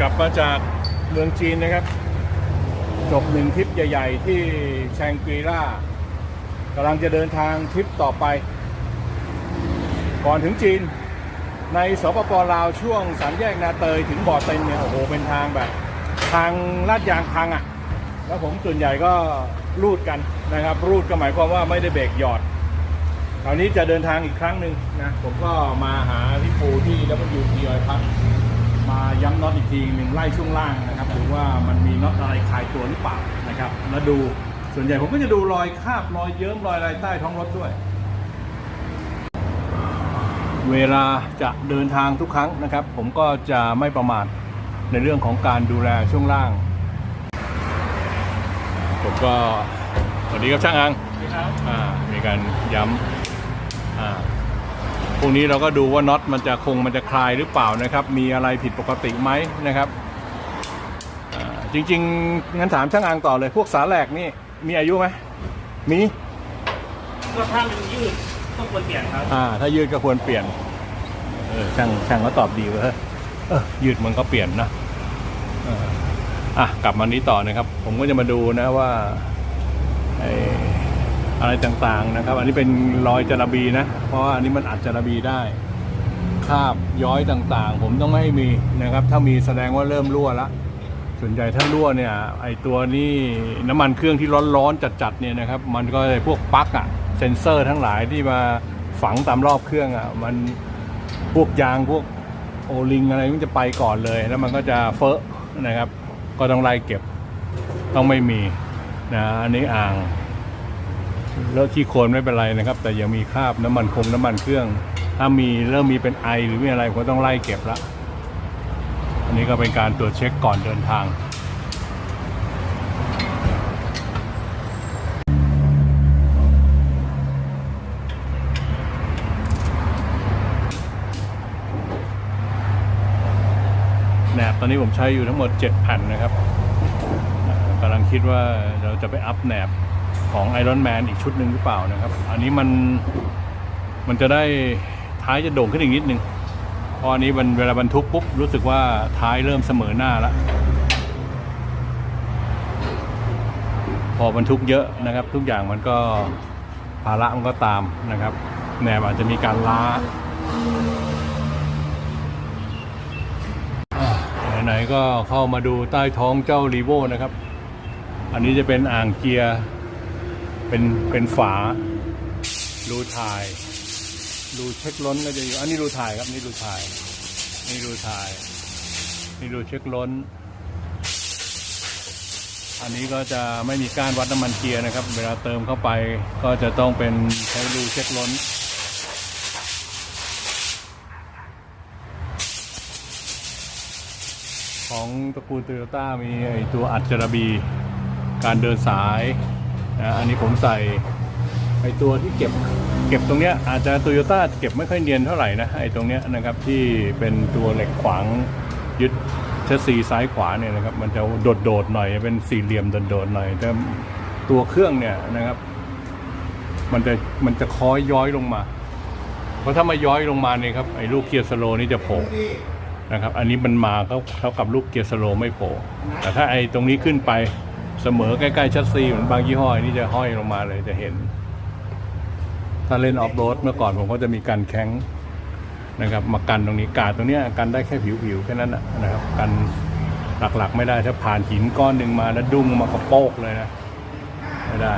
กลับมาจากเมืองจีนนะครับ จบหนึ่งทริปใหญ่ ๆ ที่แชงกรีล่ากำลังจะเดินทางทริปต่อไป ก่อนถึงจีน ในสปปลาวช่วงสามแยกนาเตยถึงบ่อเต็นเนี่ยโอ้โหเป็นทางแบบ ทางลาดยางพังอะ่ะ แล้วผมส่วนใหญ่ก็รูดกันนะครับ รูดก็หมายความว่าไม่ได้เบรกหยอดคราวนี้จะเดินทางอีกครั้งหนึ่งนะผมก็มาหาพี่ปูที่ WT ออยพัท มาย้ำน็อตอีกทีหนึ่งไล่ช่วงล่างนะครับดูว่ามันมีน็อตอะไรคลายตัวหรือเปล่านะครับ แล้วดูส่วนใหญ่ผมก็จะดูรอยคราบรอยเยิ้มรอยอะไรใต้ท้องรถด้วย เวลาจะเดินทางทุกครั้งนะครับ ผมก็จะไม่ประมาทในเรื่องของการดูแลช่วงล่าง ผมก็สวัสดีครับช่างอังอ่ามีการย้ำอ่า พวกนี้เราก็ดูว่าน็อตมันจะคงมันจะคลายหรือเปล่านะครับ มีอะไรผิดปกติไหมนะครับอ่าจริงๆงั้นถามช่างอังต่อเลยพวกสาแหลกนี่มีอายุไหมมีก็ถ้ามันยืดต้องควรเปลี่ยนครับอ่า ถ้ายืดก็ควรเปลี่ยนเออช่างช่างก็ตอบดีเว้ยเออยืดมันก็เปลี่ยนนะเอออะกลับมานี้ต่อนะครับ ผมก็จะมาดูนะว่าไอ้ อะไรต่างๆนะครับ อันนี้เป็นรอยจระบีนะ เพราะว่าอันนี้มันอัดจระบีได้คาบย้อยต่างๆ ผมต้องไม่มีนะครับ ถ้ามีแสดงว่าเริ่มรั่วละส่วนใหญ่ถ้ารั่วเนี่ยไอตัวนี้น้ำมันเครื่องที่ร้อนๆจัดๆเนี่ยนะครับ มันก็จะพวกปลั๊กอะเซนเซอร์ทั้งหลายที่มาฝังตามรอบเครื่องอะมันพวกยางพวกโอลิงอะไรมันจะไปก่อนเลย แล้วมันก็จะเฟอะนะครับ ก็ต้องไล่เก็บต้องไม่มีนะอันนี้อ่าง เลอะขี้โคลนไม่เป็นไรนะครับ แต่ยังมีคราบน้ำมันคงน้ำมันเครื่อง ถ้ามีเริ่มมีเป็นไอหรือมีอะไรก็ต้องไล่เก็บละอันนี้ก็เป็นการตรวจเช็คก่อนเดินทางแหนบตอนนี้ผมใช้อยู่ทั้งหมด 7 แผ่นนะครับกำลังคิดว่าเราจะไปอัพแหนบ ของ Iron Man อีกชุดหนึ่งหรือเปล่านะครับ อันนี้มันมันจะได้ท้ายจะโด่งขึ้นอีกนิดนึงเพราะอันนี้มันเวลาบรรทุกปุ๊บรู้สึกว่าท้ายเริ่มเสมอหน้าแล้วพอบรรทุกเยอะนะครับ ทุกอย่างมันก็ภาระมันก็ตามนะครับแหนบอาจจะมีการล้าอ่าไหนๆก็เข้ามาดูใต้ท้องเจ้ารีโวนะครับ อันนี้จะเป็นอ่างเกียร์ เป็นเป็นฝารูถ่ายรูเช็คล้นก็จะอยู่อันนี้รูถ่ายครับนี่รูถ่าย นี่รูถ่าย นี่รูเช็คล้น อันนี้ก็จะไม่มีการวัดน้ำมันเกียร์นะครับ เวลาเติมเข้าไปก็จะต้องเป็นใช้รูเช็คล้นของตระกูลโตโยต้ามีไอตัวอัดจระบี การเดินสาย นะอันนี้ผมใส่ไอตัวที่เก็บเก็บตรงเนี้ยอาจจะโตโยต้าเก็บไม่ค่อยเนียนเท่าไหร่นะไอตรงเนี้ยนะครับที่เป็นตัวเหล็กขวางยึดเชสซีซ้ายขวาเนี่ยนะครับมันจะโดดๆหน่อยเป็นสี่เหลี่ยมโดดๆหน่อยแต่ตัวเครื่องเนี่ยนะครับ มันจะมันจะคอยย้อยลงมา เพราะถ้ามาย้อยลงมาเนี่ยครับไอ้ลูกเกียร์สโลนี่จะโผล่นะครับ อันนี้มันมาเท่าเท่ากับลูกเกียร์สโลไม่โผล่แต่ถ้าไอ้ตรงนี้ขึ้นไป เสมอใกล้ๆชัดซีเหมือนบางยี่ห้อนี่จะห้อยลงมาเลยจะเห็น ถ้าเล่นออฟโรดเมื่อก่อนผมก็จะมีการแข้งนะครับ มากันตรงนี้กาดตรงเนี้ยกันได้แค่ผิวๆแค่นั้นนะนะครับ กันหลักๆ ไม่ได้ถ้าผ่านหินก้อนหนึ่งมาแล้วดุ้งมากระโปกเลยนะไม่ได้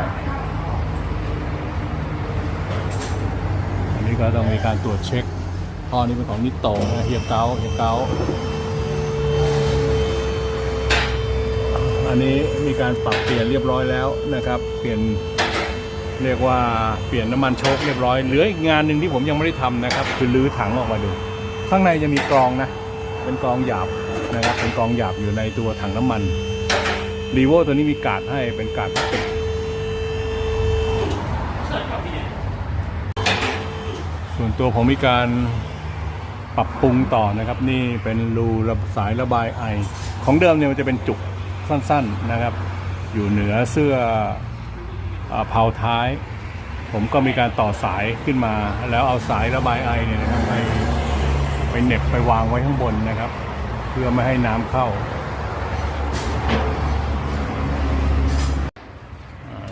อันนี้ก็ต้องมีการตรวจเช็คท่อนี้เป็นของนิโตนะเฮียเกาเฮียเกา อันนี้มีการปรับเปลี่ยนเรียบร้อยแล้วนะครับ เปลี่ยนเรียกว่าเปลี่ยนน้ำมันโชคเรียบร้อยเหลืออีกงานหนึ่งที่ผมยังไม่ได้ทำนะครับ คือรื้อถังออกมาดู ข้างในจะมีกรองนะ เป็นกรองหยาบนะครับ เป็นกรองหยาบอยู่ในตัวถังน้ำมันรีโวตัวนี้มีกาดให้เป็นกาดพลาสติกส่วนตัวผมมีการปรับปรุงต่อนะครับ นี่เป็นรูสายระบายไอ ของเดิมเนี่ยมันจะเป็นจุก สั้นๆนะครับ อยู่เหนือเสื้อเผาท้าย ผมก็มีการต่อสายขึ้นมา แล้วเอาสายระบายไอเนี่ยนะครับไปไปเน็บไปวางไว้ข้างบนนะครับ เพื่อไม่ให้น้ำเข้า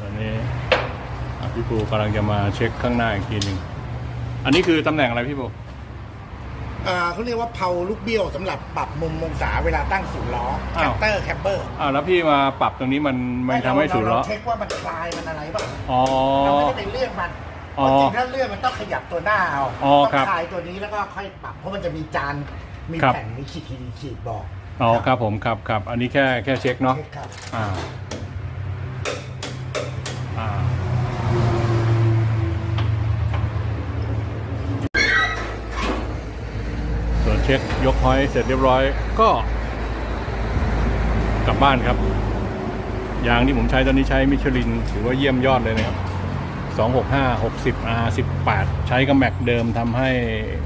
ตอนนี้พี่ปูกำลังจะมาเช็คข้างหน้าอีกทีหนึ่งอันนี้คือตำแหน่งอะไรพี่ปู เขาเรียกว่าเพาลูกเบี้ยวสำหรับปรับมุมองศาเวลาตั้งศูนย์ล้อแคอ้าว ปเตอร์แคปเปอร์อ้าวแล้วพี่มาปรับตรงนี้มันมันทำให้สูนย์ล้อ เช็คว่ามันคลายมันอะไรบ้างอ๋อ เราไม่ได้ไปเลื่อนมันอ๋อจริงๆถ้าเลื่อนมันต้องขยับตัวหน้าเอาอ๋อต้องครับคลายตัวนี้แล้วก็ค่อยปรับเพราะมันจะมีจานมีครับ แผ่นมีขีดขีดขีดบอกอ๋อครับผมครับครับอันนี้แค่แค่เช็คเนาะเช็คครับ อ่า เช็คยกพอยเสร็จเรียบร้อยก็ กลับบ้านครับ ยางที่ผมใช้ตอนนี้ใช้มิชลินถือว่าเยี่ยมยอดเลยนะครับ 265 60 R 18 ใช้กับแม็กเดิมทำให้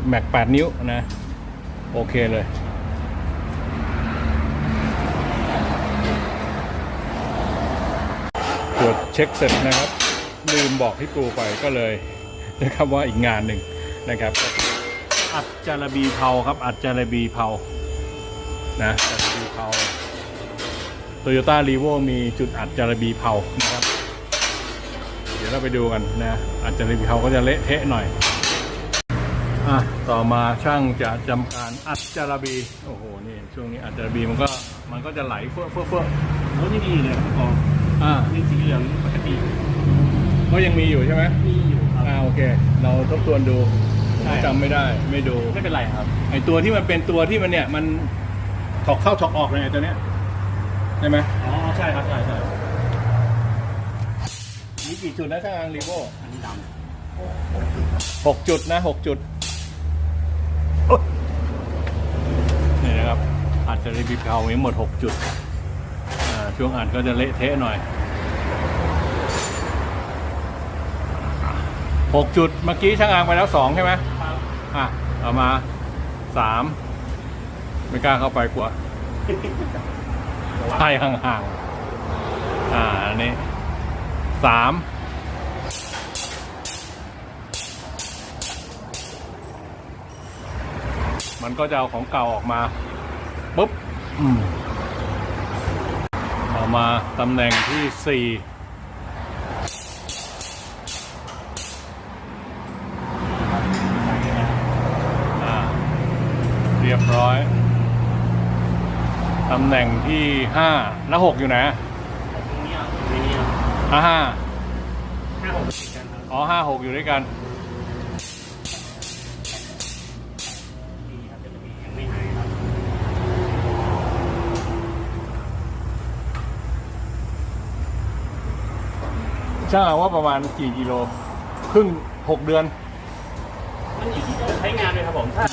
แม็ก 8 นิ้วนะ โอเคเลยตรวจเช็คเสร็จนะครับ ลืมบอกพี่ปูไปก็เลยนะครับว่าอีกงานหนึ่งนะครับ อัดจารบีเผาครับ อัดจารบีเผานะจารบีเผาโตโยต้ารีโวมีจุดอัดจารบีเผานะครับ เดี๋ยวเราไปดูกันนะ อัดจารบีเผาก็จะเละเทะหน่อยอะต่อมาช่างจะจำการอัดจารบี โอ้โห นี่ช่วงนี้อัดจารบีมันก็มันก็จะไหลเฟื่อเฟื่อเฟื่อรถยังดีเลยครับกองอ่านี่สีเหลืองปกติก็ยังมีอยู่ใช่ไหมมีอยู่ครับ อ่าโอเค เราทบทวนดูผม ใช่ จำไม่ได้ไม่ดูไม่เป็นไรครับ ไอตัวที่มันเป็นตัวที่มันเนี่ยมันถอกเข้าถอกออกเลยไอ้ตัวเนี้ยใช่ไหมอ๋อ ใช่ครับ ใช่ใช่มีกี่จุดนะช่างรีโวอันนี้ดหกจุดนะหกจุดโอ๊ยนี่นะครับอาจจะรีบิเพาไว้หมดหกจุดอ่าช่วงอัดก็จะเละเทะหน่อยหกจุดเมื่อกี้ช่างอางไปแล้วสองใช่ไหมำครับ อะ เอามาสามไม่กล้าเข้าไปกลัวให้ห่างๆ อ่า อันนี้สามมันก็จะเอาของเก่าออกมาปุ๊บอืมเอามาตำแหน่งที่สี่อ่า เรียบร้อย ตำแหน่งที่ห้าแล้วหกอยู่ไหนตรงนี้ครับตรงนี้ครับอ่าห้าห้าหกติดกันครับอ๋อห้าหกอยู่ด้วยกัน ดีครับจะมียังไม่หายครับช่างเอาว่าประมาณกี่กิโลครึ่งหกเดือน มันอยู่ที่การใช้งานเลยครับผมถ้า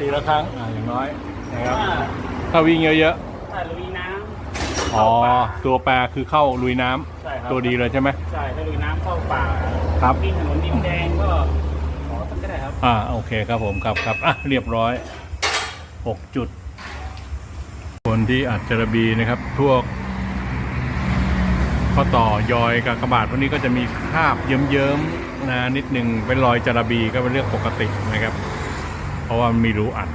มีละครั้งตีละครั้งอ่าอย่างน้อยนะครับถ้าถ้าวิ่งเยอะถ้าลุยน้ๆำอ๋อเข้าป่าตัวแปรคือเข้าลุยน้ำใช่ครับตัวดีเลยใช่ไหม ใช่ถ้าลุยน้ำเข้าป่าครับดินถนนดินแดงก็ขอสักก็ได้ครับอ่าโอเคครับผมครับครับอะเรียบร้อยหกจุด คนที่อัดจระบีนะครับพวกข้อต่อยอยกับกระบาดพวกนี้ก็จะมีคราบเยิ้มๆนะนิดหนึ่งเป็นรอยจระบีก็เป็นเรื่องปกตินะครับ เพราะว่ามันมีรูอัด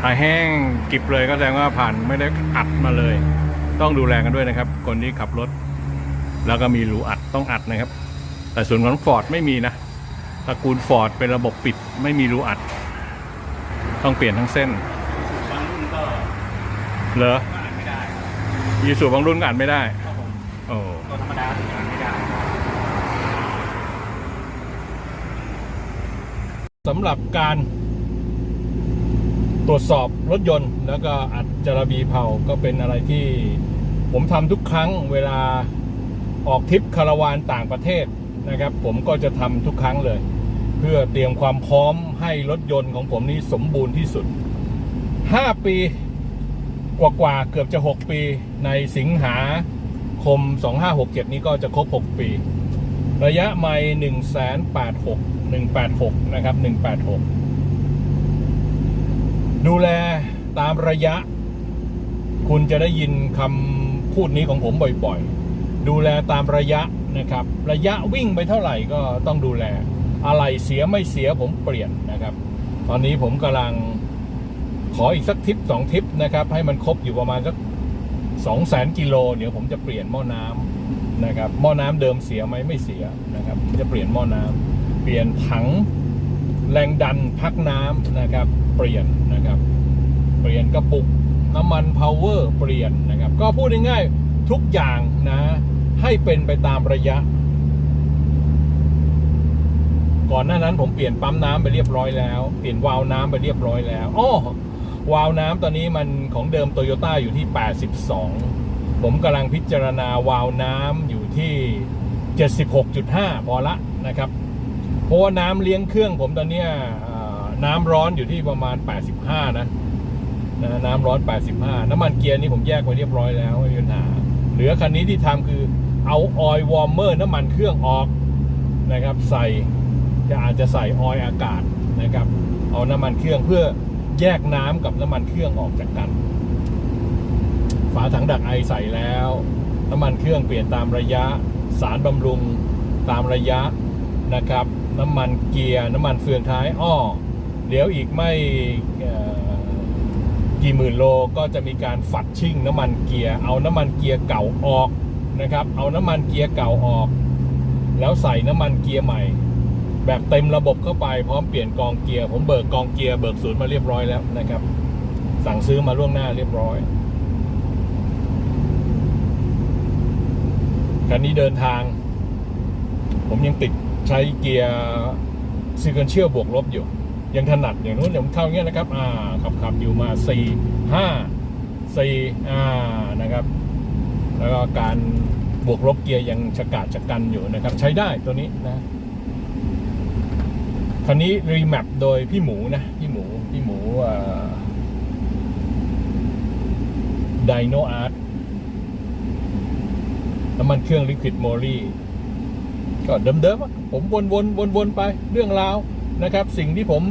ถ้าแห้งกริบเลยก็แสดงว่าผ่านไม่ได้อัดมาเลย ต้องดูแลกันด้วยนะครับ คนที่ขับรถ แล้วก็มีรูอัดต้องอัดนะครับ แต่ส่วนของฟอร์ดไม่มีนะตระกูลฟอร์ดเป็นระบบปิดไม่มีรูอัด ต้องเปลี่ยนทั้งเส้นบางรุ่นก็เหรออ่านไม่ได้ยีสูบบางรุ่นก็อัดไม่ได้ครับผมโอ้ตัวธรรมดาถึงอ่านไม่ได้สำหรับการ ตรวจสอบรถยนต์ แล้วก็อัดจระบีเผาก็เป็นอะไรที่ผมทำทุกครั้งเวลาออกทริปคาราวานต่างประเทศนะครับ ผมก็จะทำทุกครั้งเลย เพื่อเตรียมความพร้อมให้รถยนต์ของผมนี้สมบูรณ์ที่สุด 5 ปีกว่าๆเกือบจะ 6 ปีในสิงหาคม 2567 นี้ก็จะครบ 6 ปี ระยะไม่หนึ่งแสนแปดหกหนึ่งแปดหกนะครับหนึ่งแป ดูแลตามระยะ คุณจะได้ยินคำพูดนี้ของผมบ่อยๆ ดูแลตามระยะนะครับ ระยะวิ่งไปเท่าไหร่ก็ต้องดูแล อะไรเสียไม่เสียผมเปลี่ยนนะครับ ตอนนี้ผมกำลังขออีกสักทิปสองทิปนะครับ ให้มันครบอยู่ประมาณสักสองแสนกิโลเดี๋ยวผมจะเปลี่ยนหม้อน้ำนะครับ หม้อน้ำเดิมเสียไหมไม่เสียนะครับ จะเปลี่ยนหม้อน้ำเปลี่ยนถังแรงดันพักน้ำนะครับ ปลี่ยนนะครับ เปลี่ยนกระปุกน้ำมันพาวเวอร์เปลี่ยนนะครับ ก็พูดง่ายๆทุกอย่างนะ ให้เป็นไปตามระยะ ก่อนหน้านั้นผมเปลี่ยนปั๊มน้ำไปเรียบร้อยแล้วเปลี่ยนวาล์วน้ำไปเรียบร้อยแล้วอ้อวาล์วน้ำตอนนี้มันของเดิมโตโยต้าอยู่ที่ 82 ผมกำลังพิจารณาวาล์วน้ำอยู่ที่ 76.5 พอละนะครับ เพราะว่าน้ำเลี้ยงเครื่องผมตอนเนี้ย น้ำร้อนอยู่ที่ประมาณ 85 นะนะน้ำร้อน 85 น้ำมันเกียร์นี่ผมแยกไว้เรียบร้อยแล้วไม่มีปัญหา เหลือคันนี้ที่ทำคือเอาออยล์วอร์มเมอร์น้ำมันเครื่องออกนะครับ ใส่จะอาจจะใส่ออยล์อากาศนะครับ เอาน้ำมันเครื่องเพื่อแยกน้ำกับน้ำมันเครื่องออกจากกัน ฝาถังดักไอใส่แล้ว น้ำมันเครื่องเปลี่ยนตามระยะ สารบำรุงตามระยะนะครับ น้ำมันเกียร์ น้ำมันเฟืองท้ายอ้อ เดี๋ยวอีกไม่กี่หมื่นโลก็จะมีการฝัดชิ่งน้ำมันเกียร์เอาน้ำมันเกียร์เก่าออกนะครับ เอาน้ำมันเกียร์เก่าออก แล้วใส่น้ำมันเกียร์ใหม่ แบบเต็มระบบเข้าไปพร้อมเปลี่ยนกองเกียร์ผมเบิกกองเกียร์เบิกศูนย์มาเรียบร้อยแล้วนะครับ สั่งซื้อมาล่วงหน้าเรียบร้อยคันนี้เดินทาง ผมยังติดใช้เกียร์ซีเควนเชียลบวกลบอยู่ ยังถนัดอย่างนู้นอย่างเท่าเงี้ยนะครับอ่าขับขับอยู่มาสี่ห้าสี่อ่านะครับ แล้วก็การบวกลบเกียร์ยังชะกาดชะกันอยู่นะครับ ใช้ได้ตัวนี้นะคันนี้รีแมปโดยพี่หมูนะพี่หมูพี่หมูไดโนอาร์ตน้ำมันเครื่องลิควิดโมลีก็เดิมๆผมวนๆวนๆไปเรื่องราว นะครับ สิ่งที่ผม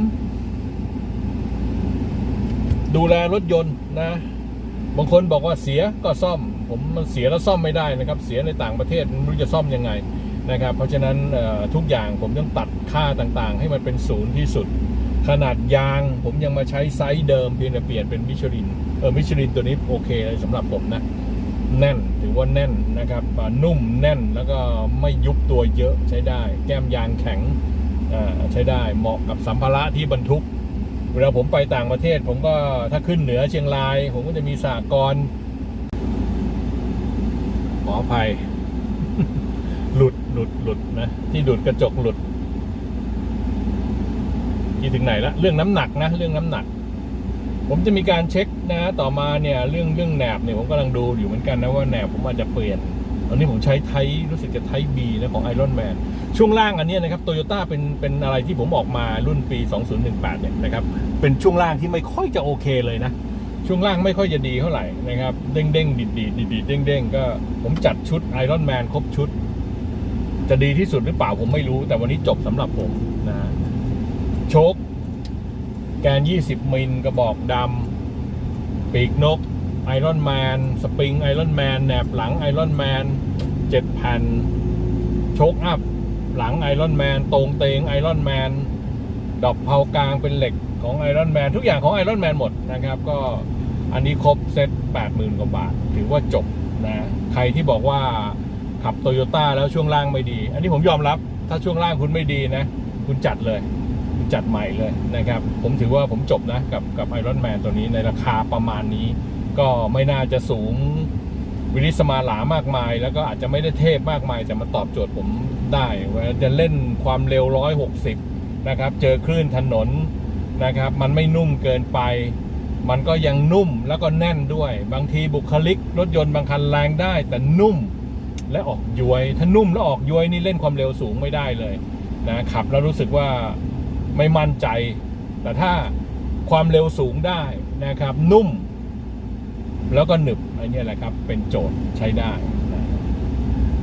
ดูแลรถยนต์นะ บางคนบอกว่าเสียก็ซ่อม ผมมันเสียแล้วซ่อมไม่ได้นะครับ เสียในต่างประเทศไม่รู้จะซ่อมยังไงนะครับ เพราะฉะนั้นทุกอย่างผมต้องตัดค่าต่างๆ ให้มันเป็นศูนย์ที่สุด ขนาดยางผมยังมาใช้ไซส์เดิมเพียงแต่เปลี่ยนเป็นมิชลินเออมิชลินตัวนี้โอเคเลยสำหรับผมนะแน่นถือว่าแน่นนะครับนุ่มแน่นแล้วก็ไม่ยุบตัวเยอะใช้ได้ แก้มยางแข็ง ใช้ได้เหมาะกับสัมภาระที่บรรทุก เวลาผมไปต่างประเทศ ผมก็ถ้าขึ้นเหนือเชียงราย ผมก็จะมีสากรขออภัย หลุดหลุดหลุดนะ ที่ดูดกระจกหลุดกี่ถึงไหนละเรื่องน้ำหนักนะ เรื่องน้ำหนัก ผมจะมีการเช็คนะ ต่อมาเนี่ย เรื่องเรื่องแหนบเนี่ยผมกำลังดูอยู่เหมือนกันนะว่าแหนบผมอาจจะเปลี่ยน อันนี้ผมใช้ไทยรู้สึกจะไทยบีนะของไอรอนแมนช่วงล่างอันนี้นะครับโตโยต้าเป็นเป็นอะไรที่ผมออกมารุ่นปี 2018 เนี่ยนะครับ เป็นช่วงล่างที่ไม่ค่อยจะโอเคเลยนะ ช่วงล่างไม่ค่อยจะดีเท่าไหร่นะครับ เด้งเด้งดีดดีดดีดเด้งเด้งก็ผมจัดชุดไอรอนแมนครบชุด จะดีที่สุดหรือเปล่าผมไม่รู้ แต่วันนี้จบสำหรับผมนะฮะโชคแกน 20 มิลกระบอกดำปีกนก ไอรอนแมนสปริงไอรอนแมนแหนบหลังไอรอนแมนเจ็ดแผ่นโชคอัพ หลังไอรอนแมนตรงเตงไอรอนแมนดอกเผากลางเป็นเหล็กของไอรอนแมนทุกอย่างของไอรอนแมนหมดนะครับ ก็อันนี้ครบเซ็ต80,000 กว่าบาท ถือว่าจบนะใครที่บอกว่าขับโตโยต้าแล้วช่วงล่างไม่ดี อันนี้ผมยอมรับถ้าช่วงล่างคุณไม่ดีนะ คุณจัดเลยจัดใหม่เลยนะครับ ผมถือว่าผมจบนะ กับกับไอรอนแมนตัวนี้ในราคาประมาณนี้ ก็ไม่น่าจะสูงวิริสมาหลามากมาย แล้วก็อาจจะไม่ได้เทพมากมาย แต่มาตอบโจทย์ผมได้ว่าจะเล่นความเร็ว 160 นะครับ เจอคลื่นถนนนะครับ มันไม่นุ่มเกินไป มันก็ยังนุ่มแล้วก็แน่นด้วย บางทีบุคลิก รถยนต์บางคันแรงได้ แต่นุ่มและออกย้วย ถ้านุ่มแล้วออกย้วยนี่เล่นความเร็วสูงไม่ได้เลยนะขับแล้วรู้สึกว่าไม่มั่นใจ แต่ถ้าความเร็วสูงได้นะครับ นุ่ม แล้วก็หนึบอันนี้แหละครับ เป็นโจทย์ใช้ได้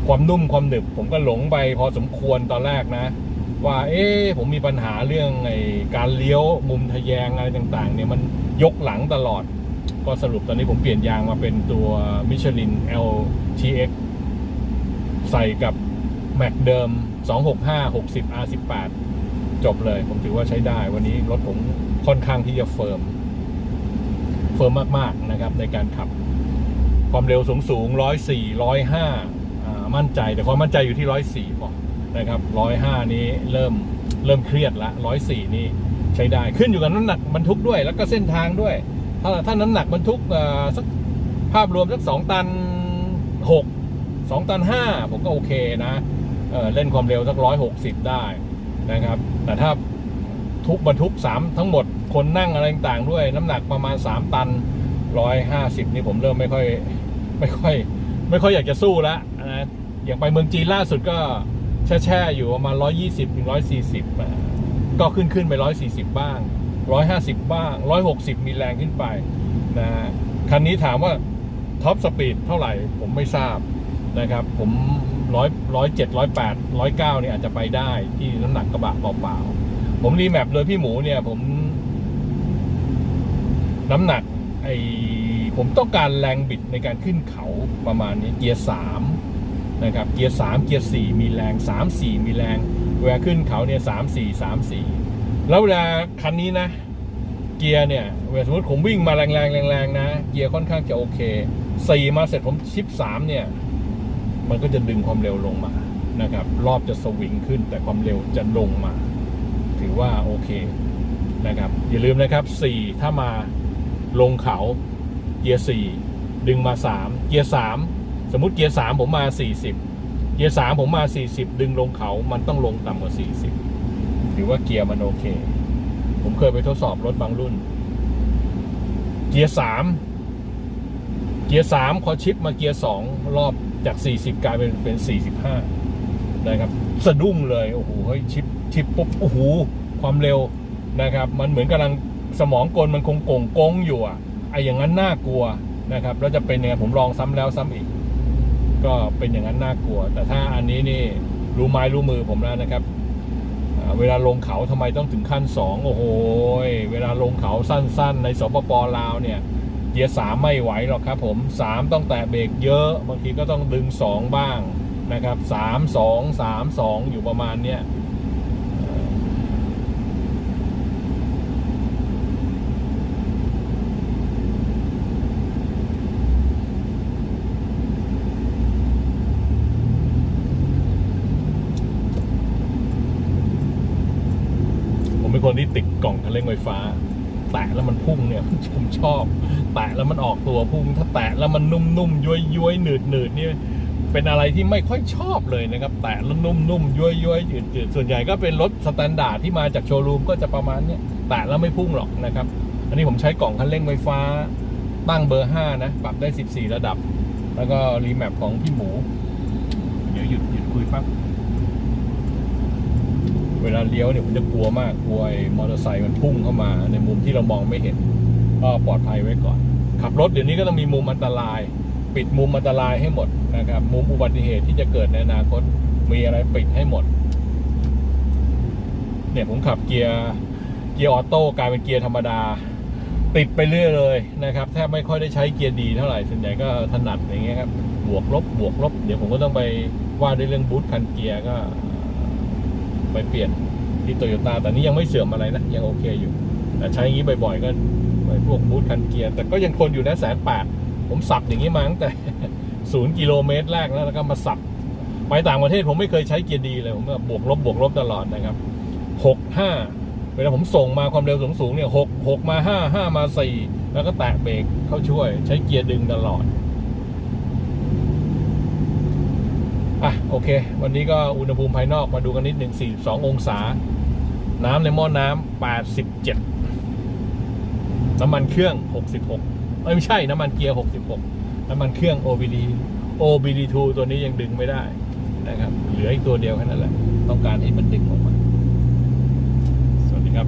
ความนุ่มความหนึบ ผมก็หลงไปพอสมควรตอนแรกนะ ว่า เอ๊ะผมมีปัญหาเรื่องไอ้การเลี้ยวมุมทะแยงอะไรต่างๆ เนี่ยมันยกหลังตลอด ก็สรุปตอนนี้ผมเปลี่ยนยางมาเป็นตัวมิชลิน LTX ใส่กับแม็กเดิม 265 60 R18 จบเลย ผมถือว่าใช้ได้ วันนี้รถผมค่อนข้างที่จะเฟิร์ม เฟิร์มมากๆนะครับในการขับ ความเร็วสูงสูงร้อยสี่ร้อยห้ามั่นใจแต่ความมั่นใจอยู่ที่ร้อยสี่พอนะครับร้อยห้านี้เริ่มเริ่มเครียดละร้อยสี่นี่ใช้ได้ขึ้นอยู่กับน้ำหนักบรรทุกด้วย แล้วก็เส้นทางด้วย ถ้าถ้าน้ำหนักบรรทุกสักภาพรวมสักสองตันหกสองตันห้าผมก็โอเคนะเเล่นความเร็วสักร้อยหกสิบได้นะครับ แต่ถ้า ทุกบรรทุกสามทั้งหมดคนนั่งอะไรต่างๆด้วย น้ำหนักประมาณสามตันร้อยห้าสิบนี่ผมเริ่มไม่ค่อยไม่ค่อย ไม่ค่อยอยากจะสู้แล้วนะอย่างไปเมืองจีนล่าสุดก็แช่แช่อยู่ประมาณร้อยยี่สิบถึงร้อยสี่สิบก็ขึ้นขึ้นไปร้อยสี่สิบบ้างร้อยห้าสิบบ้างร้อยหกสิบมีแรงขึ้นไปนะคันนี้ถามว่าท็อปสปีดเท่าไหร่ผมไม่ทราบนะครับ ผมร้อยร้อยเจ็ดร้อยแปดร้อยเก้าเนี่ยอาจจะไปได้ที่น้ำหนักกระบะเปล่าๆ ผมรีแมปโดยพี่หมูเนี่ย ผม น้ำหนัก ไอผมต้องการแรงบิดในการขึ้นเขาประมาณนี้เกียร์สามนะครับ เกียร์สามเกียร์สี่มีแรงสามสี่มีแรงเวลาขึ้นเขาเนี่ยสามสี่สามสี่แล้วเวลาคันนี้นะ เกียร์เนี่ยเวลาสมมติผมวิ่งมาแรงแรงแรงแรงๆนะ เกียร์ค่อนข้างจะโอเคสี่มาเสร็จผมชิปสามเนี่ย มันก็จะดึงความเร็วลงมานะครับ รอบจะสวิงขึ้นแต่ความเร็วจะลงมา ถือว่าโอเคนะครับอย่าลืมนะครับสี่ถ้ามาลงเขาเกียร์สี่ดึงมาสามเกียร์สามสมมติเกียร์สามผมมาสี่สิบเกียร์สามผมมาสี่สิบดึงลงเขามันต้องลงต่ำกว่าสี่สิบถือว่าเกียร์มันโอเค ผมเคยไปทดสอบรถบางรุ่น เกียร์สามเกียร์สามพอชิปมาเกียร์สองรอบจาก 40 กลายเป็นเป็น 45นะครับสะดุ้งเลย โอ้โหเฮ้ยชิป ชิปปุ๊บโอ้โหความเร็วนะครับ มันเหมือนกำลังสมองกลมันคงโก่งโกงอยู่อะไอ้อย่างนั้นน่ากลัวนะครับแล้วจะเป็นยังไงผมลองซ้ำแล้วซ้ำอีก ก็เป็นอย่างนั้นน่ากลัว แต่ถ้าอันนี้นี่รู้ไม้รู้มือผมแล้วนะครับเวลาลงเขาทำไมต้องถึงขั้นสองโอ้โห เวลาลงเขาสั้นๆ ในสปปลาวเนี่ยเกียร์สามไม่ไหวหรอกครับผมสามต้องแตะเบรกเยอะ บางทีก็ต้องดึงสองบ้างนะครับสามสองสามสองอยู่ประมาณเนี้ยเอ่อผมเป็นคนที่ติด กล่องคันเร่งไฟฟ้า แตะแล้วมันพุ่งเนี่ยผมชอบ แตะแล้วมันออกตัวพุ่ง ถ้าแตะแล้วมันนุ่มๆย้วยย้วยๆหนืดหนืดๆนี่ยเป็นอะไรที่ไม่ค่อยชอบเลยนะครับ แตะแล้วนุ่มๆย้วยย้วยๆหนืดหนืดๆส่วนใหญ่ก็เป็นรถสแตนดาร์ดที่มาจากโชว์รูมก็จะประมาณเนี้ยแตะแล้วไม่พุ่งหรอกนะครับ อันนี้ผมใช้กล่องคันเร่งไฟฟ้าตั้งเบอร์ 5 นะ ปรับได้ 14 ระดับ แล้วก็รีแมปของพี่หมู เดี๋ยวหยุดหยุดคุยปั๊บ เวลาเลี้ยวเนี่ยผมจะกลัวมากกลัวมอเตอร์ไซค์มันพุ่งเข้ามา ในมุมที่เรามองไม่เห็นก็ปลอดภัยไว้ก่อน ขับรถเดี๋ยวนี้ก็ต้องมีมุมอันตราย ปิดมุมอันตรายให้หมดนะครับ มุมอุบัติเหตุที่จะเกิดในอนาคตมีอะไรปิดให้หมด เนี่ยผมขับเกียร์เกียร์ออโต้กลายเป็นเกียร์ธรรมดา ติดไปเรื่อยเลยนะครับแทบไม่ค่อยได้ใช้เกียร์ดีเท่าไหร่ส่วนใหญ่ก็ถนัดอย่างเงี้ยครับบวกลบบวกลบ เดี๋ยวผมก็ต้องไปว่าด้วยเรื่องบูทคันเกียร์ก็ ไปเปลี่ยนที่โตโยต้าแต่นี้ยังไม่เสื่อมอะไรนะ ยังโอเคอยู่ แต่ใช้อย่างนี้บ่อยๆ ก็ไอ้พวกบูทคันเกียร์ แต่ก็ยังทนอยู่นะแสนแปดผมสับอย่างนี้มาตั้งแต่ศูนย์กิโลเมตรแรกแล้วแล้วก็มาสับ ไปต่างประเทศผมไม่เคยใช้เกียร์ดีเลย ผมบวกลบบวกลบตลอดนะครับหกห้าเวลาผมส่งมาความเร็วสูงสูงเนี่ยหกหกมาห้าห้ามาสี่แล้วก็แตะเบรกเข้าช่วย ใช้เกียร์ดึงตลอด อะโอเค วันนี้ก็อุณหภูมิภายนอกมาดูกันนิดหนึ่ง42 องศา น้ำในหม้อน้ำ87 น้ำมันเครื่อง 66เอ้ยไม่ใช่น้ำมันเกียร์ 66 น้ำมันเครื่อง OBD OBD2 ตัวนี้ยังดึงไม่ได้นะครับ เหลืออีกตัวเดียวแค่นั้นแหละ ต้องการให้มันดึงออกมา สวัสดีครับ